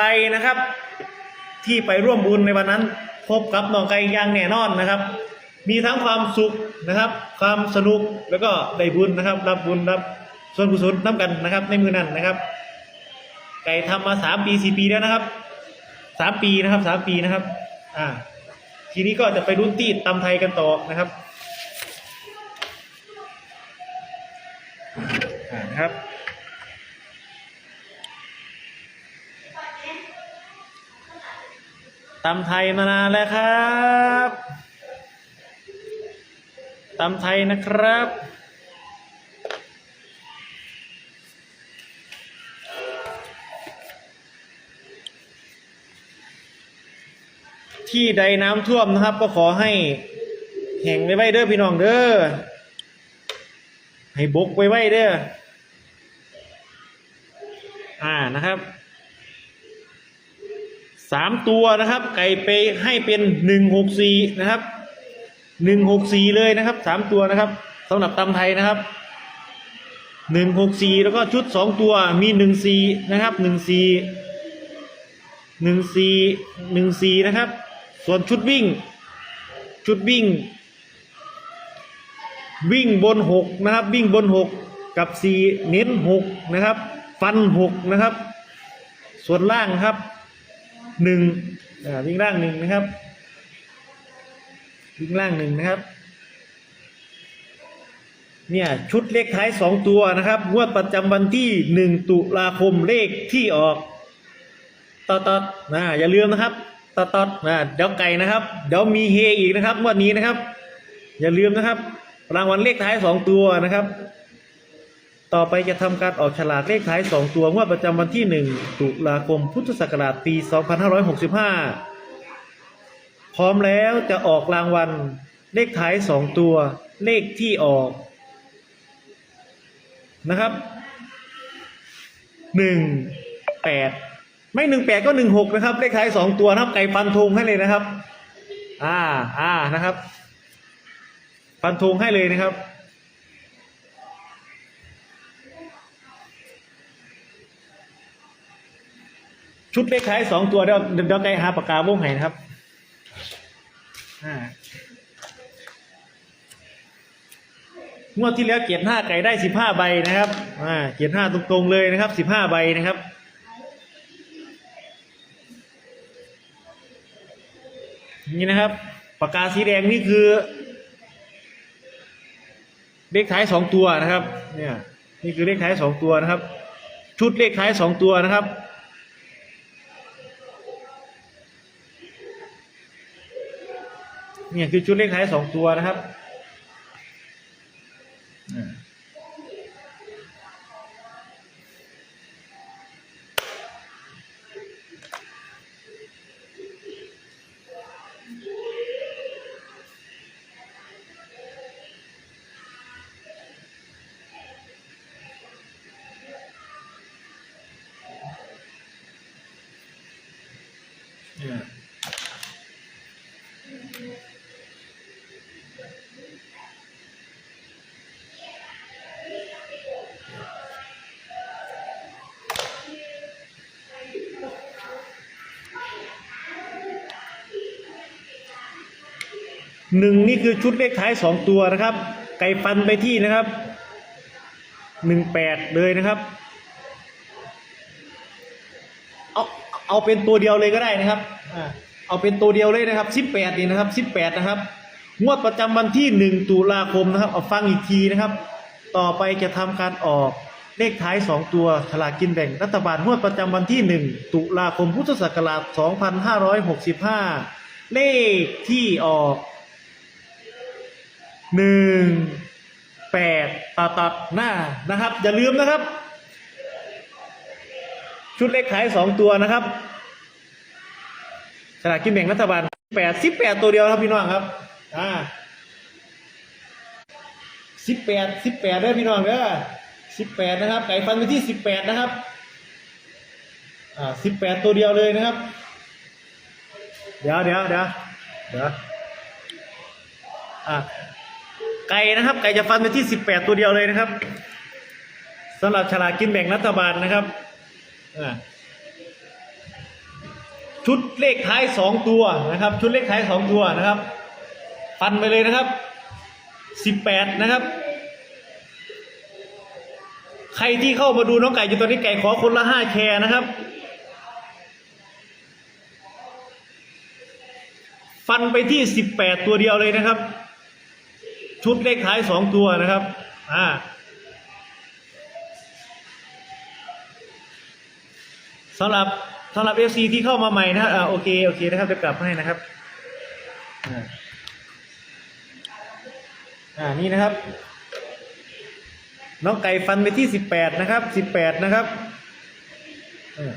รนะครับ ที่ไปร่วมบุญในวันนั้น พบกับน้องไก่ย่างแน่นอนนะครับ มีทั้งความสุขนะครับ ความสนุกแล้วก็ได้บุญนะครับ รับบุญรับส่วนกุศลน้ำกันนะครับ ในมือนั้นนะครับ ไก่ทำมาสามปีสี่ปีแล้วนะครับสามปีนะครับสามปีนะครับ อ่า ทีนี้ก็จะไปรุ่นตีดตำไทยกันต่อนะครับอ่านะครับ ตำไทยมานานแล้วครับตำไทยนะครับ ที่ใดน้ำท่วมนะครับ ก็ขอให้แห่งไว้ไว้เด้อพี่น้องเด้อให้บกไว้ไว้เด้ออ่านะครับ สามตัวนะครับ ไก่ไปให้เป็นหนึ่งหกสี่นะครับหนึ่งหกสี่เลยนะครับสามตัวนะครับสำหรับตำไทยนะครับหนึ่งหกสี่แล้วก็ชุดสองตัวมีหนึ่งสี่นะครับหนึ่งสี่หนึ่งสี่หนึ่งสี่นะครับ ส่วนชุดวิ่ง ชุดวิ่ง วิ่งบนหกนะครับ วิ่งบนหกกับสี่เน้นหกนะครับ ฟันหกนะครับ ส่วนล่างครับ หนึ่งวิ่งล่างหนึ่งนะครับ วิ่งล่างหนึ่งนะครับ เนี่ยชุดเลขท้ายสองตัวนะครับงวดประจำวันที่หนึ่งตุลาคมเลขที่ออกตอดตอดนะอย่าลืมนะครับตอดตอดนะเดี๋ยวไก่นะครับ เดี๋ยวมีเฮอีกนะครับงวันนี้นะครับ อย่าลืมนะครับ รางวัลเลขท้ายสองตัวนะครับ ต่อไปจะทำการออกฉลากเลขท้ายสองตัวงวดประจำวันที่หนึ่งตุลาคมพุทธศักราชปีสองพันห้าร้อยหกสิบห้าพร้อมแล้วจะออกรางวัลเลขท้ายสองตัว เลขที่ออก นะครับหนึ่งแปดไม่หนึ่งแปดก็หนึ่งหกนะครับ เลขท้ายสองตัวนะครับไก่ฟันธงให้เลยนะครับ อ่าอ่านะครับ ฟันธงให้เลยนะครับ ชุดเลขท้ายสองตัวเดี๋ยวเดี๋ยวไก่หาปากกาวงให้นะครับอ่างวดที่แล้วเกียรติห้าไก่ได้สิบห้าใบนะครับอ่าเกียรติห้าตรงๆเลยนะครับสิบห้าใบนะครับนี่นะครับปากกาสีแดงนี่คือเลขท้ายสองตัวนะครับ เนี่ย นี่คือเลขท้ายสองตัวนะครับ ชุดเลขท้ายสองตัวนะครับ เนี่ยคือชุดเลขท้ายสองตัวนะครับเนี่ย หนึ่งนี่คือชุดเลขท้ายสองตัวนะครับ ไก่ฟันไปที่นะครับหนึ่งแปดเลยนะครับ เอาเอาเป็นตัวเดียวเลยก็ได้นะครับอ่าเอาเป็นตัวเดียวเลยนะครับสิบแปดนี่นะครับสิบแปดนะครับงวดประจำวันที่หนึ่งตุลาคมนะครับ เอาฟังอีกทีนะครับ ต่อไปจะทำการออกเลขท้ายสองตัวฉลากกินแบ่งรัฐบาลงวดประจำวันที่หนึ่งตุลาคมพุทธศักราชสองพันห้าร้อยหกสิบห้าเลขที่ออก หนึ่งแปดตัดตัดหน้านะครับ อย่าลืมนะครับ ชุดเลขขายสองตัวนะครับสลากกินแบ่งรัฐบาลแปดสิบแปดตัวเดียวครับพี่น้องครับ อ่าสิบแปดสิบแปดเด้อพี่น้องเด้อสิบแปดนะครับ ไก่ฟันไปที่สิบแปดนะครับ อ่าสิบแปดตัวเดียวเลยนะครับ เดี๋ยวเดี๋ยวเดี๋ยวเดี๋ยวอ่า ไก่นะครับ ไก่จะฟันไปที่สิบแปดตัวเดียวเลยนะครับสำหรับฉลากกินแบ่งรัฐบาลนะครับชุดเลขท้ายสองตัวนะครับ ชุดเลขท้ายสองตัวนะครับ ฟันไปเลยนะครับสิบแปดนะครับ ใครที่เข้ามาดูน้องไก่อยู่ตอนนี้ไก่ขอคนละห้าแชร์นะครับฟันไปที่สิบแปดตัวเดียวเลยนะครับ ชุดเลขท้ายสองตัวนะครับ อ่าสำหรับสำหรับเอฟซีที่เข้ามาใหม่นะอ่าโอเคโอเคนะครับเดี๋ยวกลับให้นะครับอ่าอ่านี่นะครับ น้องไก่ฟันไปที่สิบแปดนะครับสิบแปดนะครับเออ